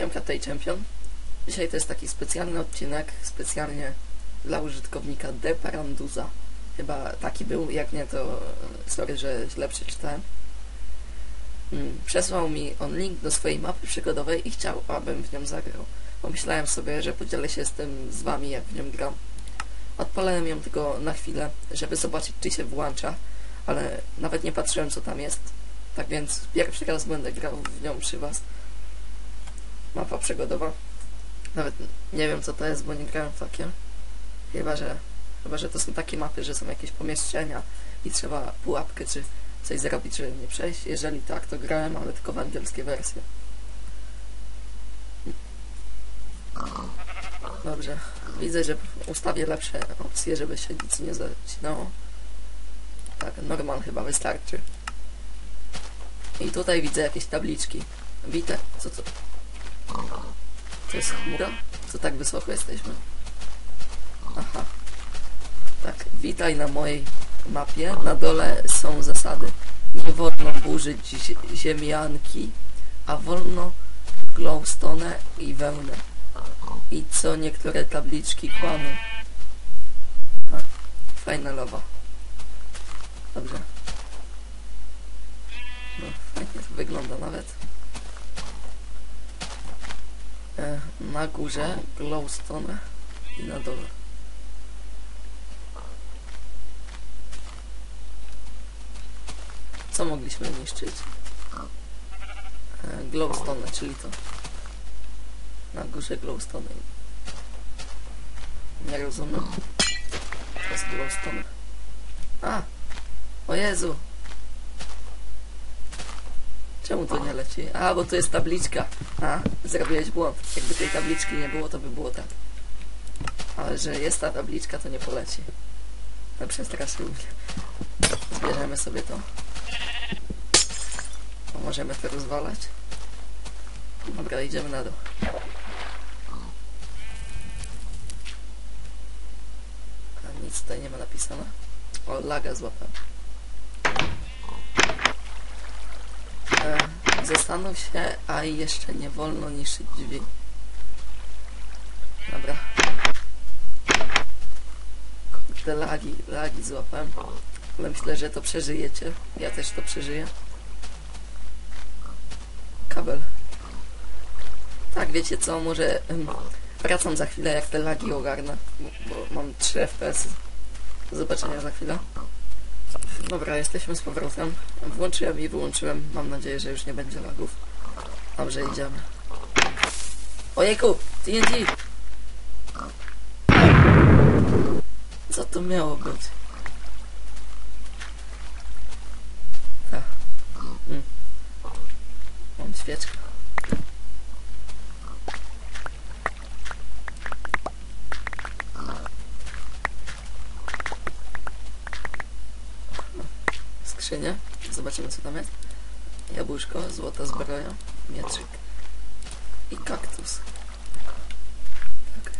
Siemka tej Champion. Dzisiaj to jest taki specjalny odcinek, specjalnie dla użytkownika Deparanduza. Chyba taki był, jak nie to e, sorry, że źle przeczytałem. Mm, Przesłał mi on link do swojej mapy przygodowej i chciał, abym w nią zagrał. Pomyślałem sobie, że podzielę się z tym z wami, jak w nią gram. Odpalałem ją tylko na chwilę, żeby zobaczyć, czy się włącza, ale nawet nie patrzyłem, co tam jest. Tak więc pierwszy raz będę grał w nią przy was. Mapa przygodowa. Nawet nie wiem, co to jest, bo nie grałem w takie. Chyba, że, chyba, że to są takie mapy, że są jakieś pomieszczenia i trzeba pułapkę czy coś zrobić, żeby nie przejść. Jeżeli tak, to grałem, ale tylko w angielskie wersje. Dobrze. Widzę, że ustawię lepsze opcje, żeby się nic nie zacinało. Tak, normal chyba wystarczy. I tutaj widzę jakieś tabliczki. Widzę, co to? To jest chmura? Co tak wysoko jesteśmy? Aha. Tak, witaj na mojej mapie. Na dole są zasady. Nie wolno burzyć zi- ziemianki, a wolno glowstone i wełnę. I co niektóre tabliczki kłamią. A, fajna lowa. Dobrze. No, fajnie to wygląda nawet. E, na górze glowstone i na dole. Co mogliśmy niszczyć? E, glowstone, czyli to. Na górze glowstone. Nie rozumiem. To jest glowstone. A! O Jezu! Czemu to nie leci? A, bo to jest tabliczka. A, zrobiłeś błąd. Jakby tej tabliczki nie było, to by było tak. Ale że jest ta tabliczka, to nie poleci. No przestraszył mnie. Zbierzemy sobie to. O, możemy to rozwalać. Dobra, idziemy na dół. A nic tutaj nie ma napisane. O, laga złapałem. E, zastanów się, a jeszcze nie wolno niszczyć drzwi. Dobra. Kurde, lagi, lagi złapałem. Ale myślę, że to przeżyjecie. Ja też to przeżyję. Kabel. Tak, wiecie co, może em, wracam za chwilę, jak te lagi ogarnę, bo, bo mam 3 FPS. Do zobaczenia za chwilę. Dobra, jesteśmy z powrotem. Włączyłem i wyłączyłem. Mam nadzieję, że już nie będzie lagów. Dobrze, idziemy. Ojejku! TNT! Co to miało być? Tak. Mm. Mam świeczkę. Skrzynia. Zobaczymy co tam jest. Jabłuszko, złota zbroja, mieczyk i kaktus. Tak.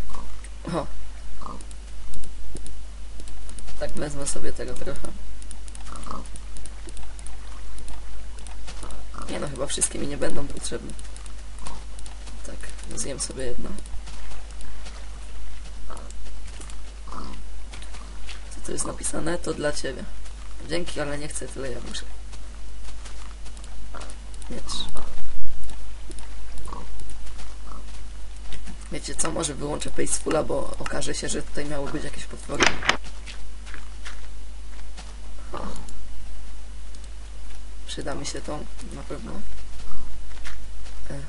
O. Tak wezmę sobie tego trochę. Nie no, chyba wszystkie mi nie będą potrzebne. Tak, zjem sobie jedno. Co tu jest napisane? To dla ciebie. Dzięki, ale nie chcę tyle jabłuszek. Miecz. Wiecie co, może wyłączę Pacefula, bo okaże się, że tutaj miało być jakieś potwory. Przyda mi się to na pewno. E.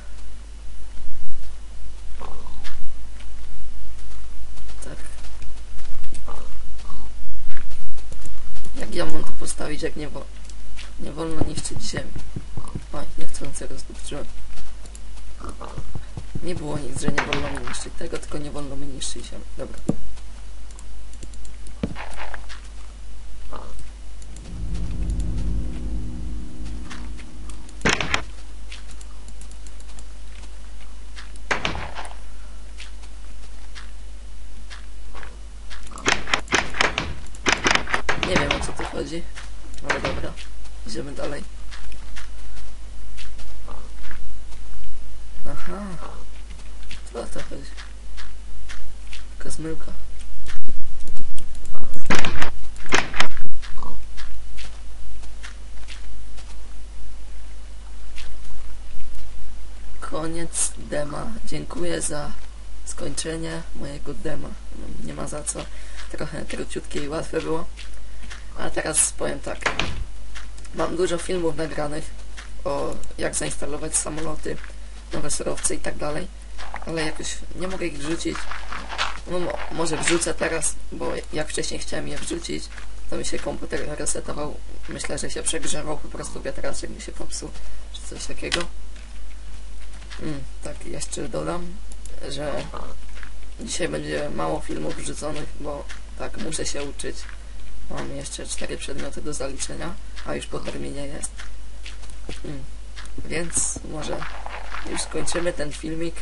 Tak. To postawić, jak nie, wo nie wolno niszczyć ziemi? Oj, niechcący rozdupczyłem. Nie było nic, że nie wolno mi niszczyć tego, tylko nie wolno mi niszczyć ziemi. Dobra. Nie wiem chodzi, ale dobra. Idziemy dalej. Aha. Aha. Co o to chodzi? Taka zmyłka. Koniec dema. Dziękuję za skończenie mojego dema. No, Nie ma za co. Trochę króciutkie i łatwe było. A teraz powiem tak. Mam dużo filmów nagranych o jak zainstalować samoloty, nowe surowce i tak dalej, ale jakoś nie mogę ich wrzucić. No mo- może wrzucę teraz, bo jak wcześniej chciałem je wrzucić, to mi się komputer resetował. Myślę, że się przegrzewał po prostu wiatraczek mi się popsuł, czy coś takiego. Mm, tak, jeszcze dodam, że dzisiaj będzie mało filmów wrzuconych, bo tak, muszę się uczyć. Mam jeszcze cztery przedmioty do zaliczenia, a już po terminie jest. Mm. Więc może już skończymy ten filmik.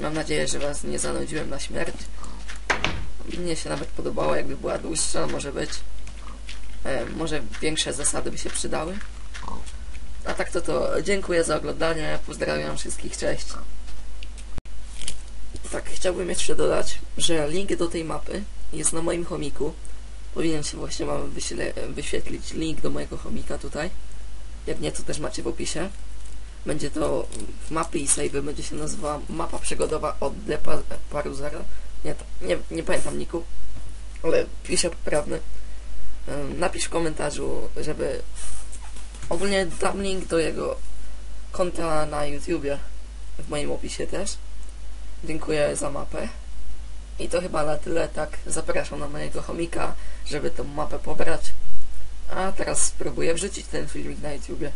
Mam nadzieję, że Was nie zanudziłem na śmierć. Mnie się nawet podobało, jakby była dłuższa, może być. E, może większe zasady by się przydały. A tak to to dziękuję za oglądanie, pozdrawiam wszystkich, cześć. Tak, chciałbym jeszcze dodać, że link do tej mapy jest na moim chomiku. Powinien się właśnie Wam wyświetlić link do mojego chomika tutaj. Jak nie, to też macie w opisie. Będzie to w mapy i save będzie się nazywała mapa przygodowa od Depa Paruzera. Nie, nie, nie pamiętam niku, ale piszę poprawny. Napisz w komentarzu, żeby ogólnie dam link do jego konta na YouTubie w moim opisie też. Dziękuję za mapę. I to chyba na tyle, tak. Zapraszam na mojego chomika, żeby tą mapę pobrać. A teraz spróbuję wrzucić ten filmik na YouTubie.